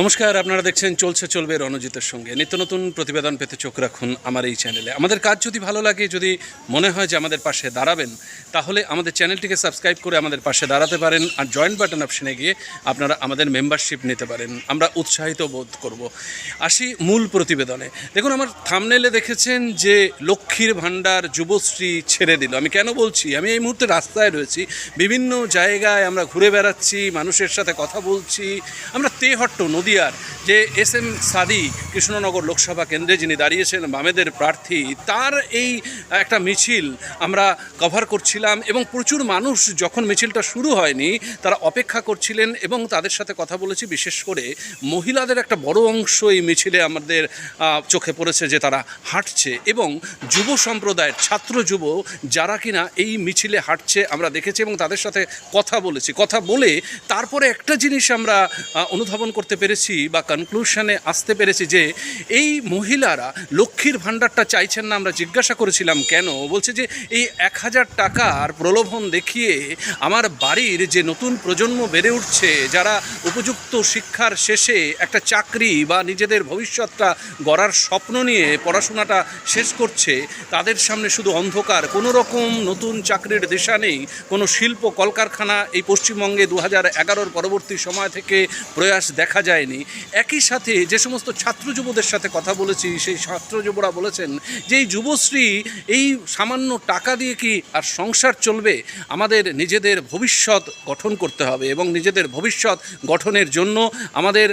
নমস্কার, আপনারা দেখছেন চলছে, চলবে রণজিতের সঙ্গে। নিত্য নতুন প্রতিবেদন পেতে চোখ রাখুন আমার এই চ্যানেলে। আমাদের কাজ যদি ভালো লাগে, যদি মনে হয় যে আমাদের পাশে দাঁড়াবেন, তাহলে আমাদের চ্যানেলটিকে সাবস্ক্রাইব করে আমাদের পাশে দাঁড়াতে পারেন আর জয়েন্ট বাটন অপশনে গিয়ে আপনারা আমাদের মেম্বারশিপ নিতে পারেন। আমরা উৎসাহিত বোধ করব। আসি মূল প্রতিবেদনে। দেখুন, আমার থামনেলে দেখেছেন যে লক্ষ্মীর ভাণ্ডার যুবশ্রী ছেড়ে দিল। আমি কেন বলছি? আমি এই মুহূর্তে রাস্তায় রয়েছি। বিভিন্ন জায়গায় আমরা ঘুরে বেড়াচ্ছি, মানুষের সাথে কথা বলছি। আমরা তেহট্ট নদিয়ার যে এস এম সাদি কৃষ্ণনগর লোকসভা কেন্দ্রে যিনি দাঁড়িয়েছেন, বামেদের প্রার্থী, তার এই একটা মিছিল আমরা কভার করছিলাম এবং প্রচুর মানুষ যখন মিছিলটা শুরু হয়নি, তারা অপেক্ষা করছিলেন এবং তাদের সাথে কথা বলেছি। বিশেষ করে মহিলাদের একটা বড় অংশ এই মিছিলে আমাদের চোখে পড়েছে যে তারা হাঁটছে এবং যুব সম্প্রদায়ের ছাত্র যুব যারা কিনা এই মিছিলে হাঁটছে আমরা দেখেছি এবং তাদের সাথে কথা বলেছি। কথা বলে তারপরে একটা জিনিস আমরা অনুধাবন করতে পেরেছি বা কনক্লুশনে আসতে পেরেছি যে এই মহিলারা লক্ষ্মীর ভাণ্ডারটা চাইছেন না, আমরা জিজ্ঞাসা করেছিলাম, কেন? বলছে যে, এই এক হাজার টাকার প্রলোভন দেখিয়ে আমার বাড়ির যে নতুন প্রজন্ম বেড়ে উঠছে, যারা উপযুক্ত শিক্ষার শেষে একটা চাকরি বা নিজেদের ভবিষ্যৎটা গড়ার স্বপ্ন নিয়ে পড়াশোনাটা শেষ করছে, তাদের সামনে শুধু অন্ধকার, কোনো রকম নতুন চাকরির দিশা নেই, কোনো শিল্প কলকারখানা এই পশ্চিমবঙ্গে দু হাজার এগারোর পরবর্তী সময় থেকে প্রয়াস দেখা যায়নি একই সাথে যে সমস্ত ছাত্র যুবদের সাথে কথা বলেছি, সেই ছাত্র যুবরা বলেছেন যে এই যুবশ্রী এই সামান্য টাকা দিয়ে কি আর সংসার চলবে? আমাদের নিজেদের ভবিষ্যৎ গঠন করতে হবে এবং নিজেদের ভবিষ্যৎ গঠনের জন্য আমাদের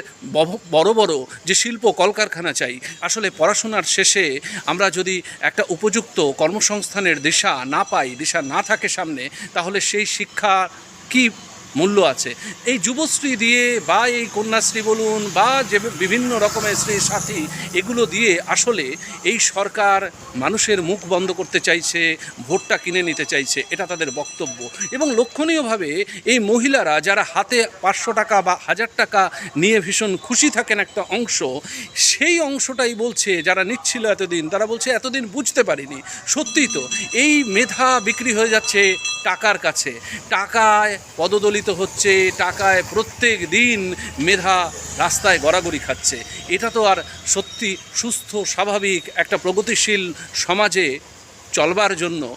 বড় বড় যে শিল্প কলকারখানা চাই, আসলে পড়াশোনার শেষে আমরা যদি একটা উপযুক্ত কর্মসংস্থানের দিশা না পাই, দিশা না থাকে সামনে, তাহলে সেই শিক্ষা কি মূল্য আছে। এই যুবশ্রী দিয়ে বা এই কন্যাশ্রী বলুন বা যে বিভিন্ন রকমের শ্রী সাথী, এগুলো দিয়ে আসলে এই সরকার মানুষের মুখ বন্ধ করতে চাইছে, ভোটটা কিনে নিতে চাইছে, এটা তাদের বক্তব্য। এবং লক্ষণীয়ভাবে এই মহিলারা যারা হাতে পাঁচশো টাকা বা হাজার টাকা নিয়ে ভীষণ খুশি থাকেন একটা অংশ, সেই অংশটাই বলছে, যারা নিচ্ছিল এতদিন, তারা বলছে, এতদিন বুঝতে পারিনি। সত্যিই তো, এই মেধা বিক্রি হয়ে যাচ্ছে টাকার কাছে। টাকায় পদদলিত হচ্ছে, টাকায় প্রত্যেক দিন মেধা রাস্তায় গড়াগড়ি খাচ্ছে। এটা তো আর সত্যি সুস্থ, স্বাভাবিক একটা প্রগতিশীল সমাজে চলবার জন্য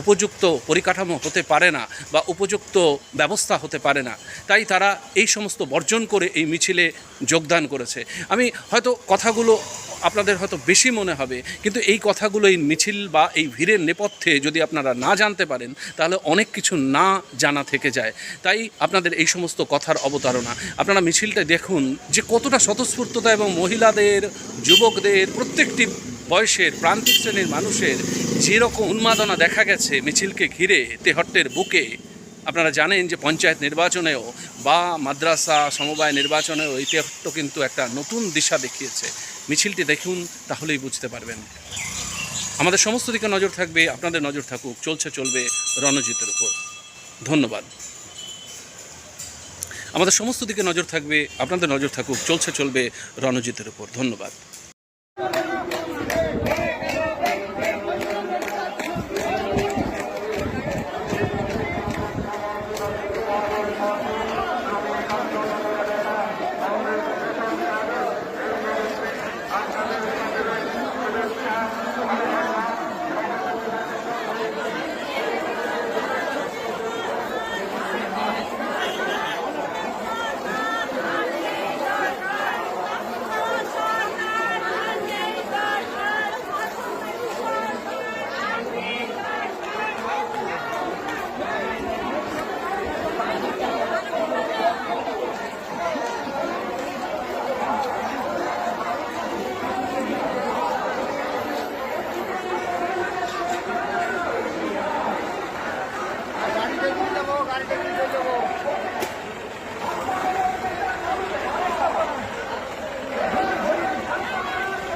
উপযুক্ত পরিকাঠামো হতে পারে না বা উপযুক্ত ব্যবস্থা হতে পারে না, তাই তারা এই সমস্ত বর্জন করে এই মিছিলে যোগদান করেছে। আমি হয়তো কথাগুলো আপনাদের হয়তো বেশি মনে হবে, কিন্তু এই কথাগুলো এই মিছিল বা এই ভিড়ের নেপথ্যে যদি আপনারা না জানতে পারেন, তাহলে অনেক কিছু না জানা থেকে যায়। তাই আপনাদের এই সমস্ত কথার অবতারণা, আপনারা মিছিলটা দেখুন যে কতটা স্বতঃস্ফূর্ততা এবং মহিলাদের, যুবকদের, প্রত্যেকটি বয়সের, প্রান্তিক শ্রেণির মানুষের যেরকম উন্মাদনা দেখা গেছে মিছিলকে ঘিরে তেহট্টের বুকে, আপনারা জানেন যে পঞ্চায়েত নির্বাচনেও বা মাদ্রাসা সমবায় নির্বাচনেও এই তেহট্ট কিন্তু একটা নতুন দিশা দেখিয়েছে। মিছিলটি দেখুন, তাহলেই বুঝতে পারবেন। আমাদের সমস্ত দিকে নজর থাকবে, আপনাদের নজর থাকুক, চলছে, চলবে রণজিতের উপর। ধন্যবাদ। আমাদের সমস্ত দিকে নজর থাকবে, আপনাদের নজর থাকুক, চলছে, চলবে রণজিতের উপর। ধন্যবাদ।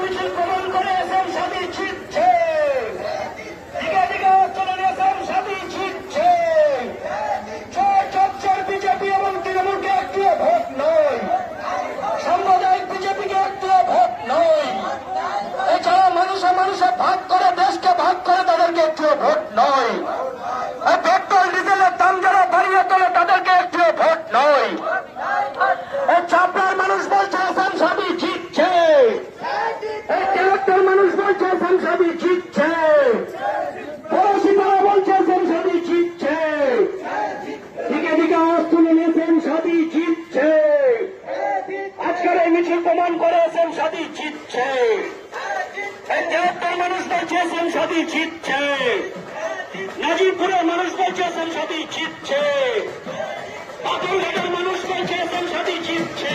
মিছিল প্রমাণ করে এসএম সাথী ছিটছে দিকে দিকে চলে এসএম সাথী ছিটছে ছয় চর্চার বিজেপি এবং তৃণমূলকে একটিও ভোট নয় সম্ভব তাদেরকে একটু ভোট নয়। পেট্রোল ডিজেলের দাম যারা বাড়িয়ে তোলে, তাদেরকে একটু ভোট নয়। চাপড়ার মানুষ বলছে, আসাম সাবি জিতছে। এই তেলাত্তর মানুষ বলছে, আসাম সাবি জিতছে। জিতছে। নাজিবপুরের মানুষ বলছে এসএম সাথী জিতছে। পাথরঘাটের মানুষ বলছে এসএম সাথী জিতছে।